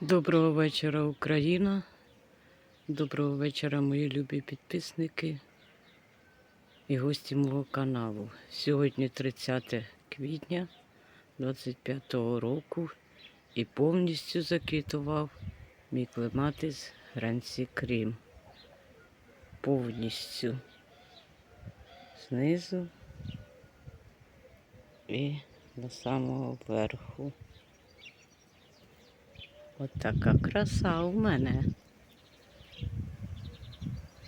Доброго вечора, Україна. Доброго вечора, мої любі підписники і гості мого каналу. Сьогодні 30 квітня 25-го року і повністю заквітував мій клематис Гранці Крім. Повністю знизу і до самого верху. От така краса у мене.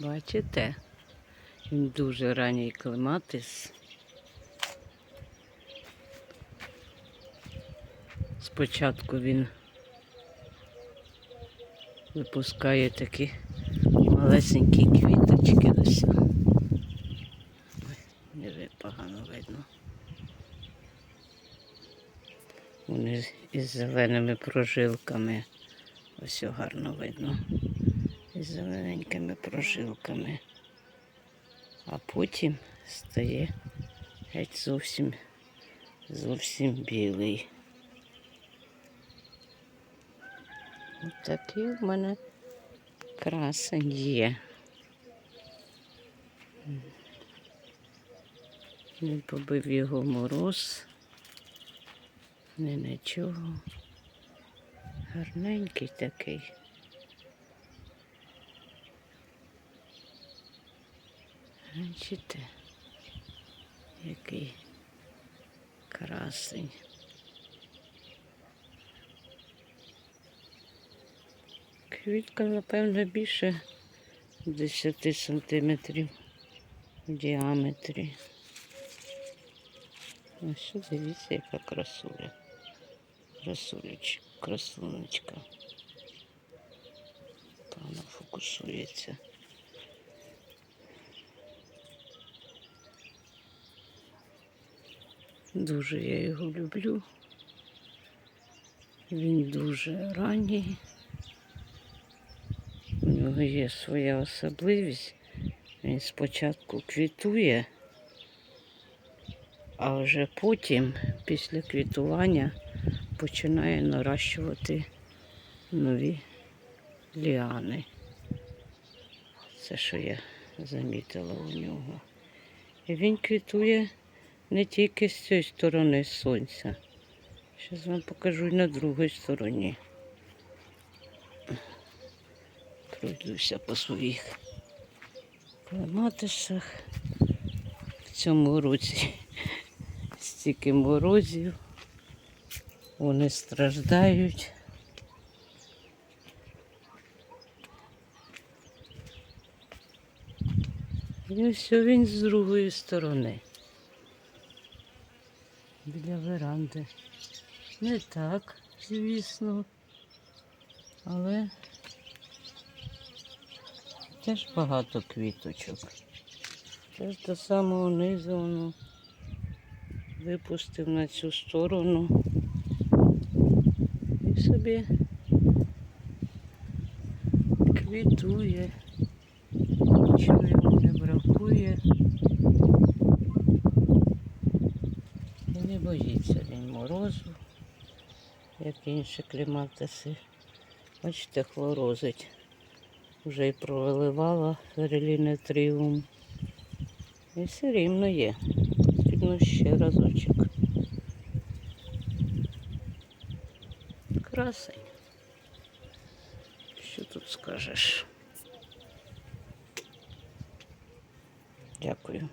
Бачите? Він дуже ранній клематис. Спочатку він випускає такі малесенькі квіточки ось. Ой, Не погано видно. Вони із зеленими прожилками. Ось гарно видно. Із зелененькими прожилками. А потім стає геть зовсім зовсім білий. Ось такий в мене красень є. Не побив його мороз. Не нічого. Гарненький такий. Бачите, який красень. Квітка, напевно, більше 10 сантиметрів в діаметрі. Ось дивіться, яка красуля. Красулечка, красунечка. Погано фокусується. Дуже я його люблю. Він дуже ранній. У нього є своя особливість. Він спочатку квітує, а вже потім, після квітування, починає наращувати нові ліани. Це що я замітила у нього. І він квітує не тільки з цієї сторони сонця. Зараз вам покажу і на другій стороні. Пройдуся по своїх клематисах. В цьому році стільки морозів. Вони страждають. І ось він з другої сторони. Біля веранди. Не так, звісно, але теж багато квіточок. Теж до самого низу воно випустив на цю сторону. І собі квітує. Нічого йому не бракує. І не боїться він морозу, як інші кліматиси. Бачите, хлорозить. Вже й провиливала фереліне тріум. І все рівно є. Потрібно ще разочок. Красень. Що тут скажеш? Дякую.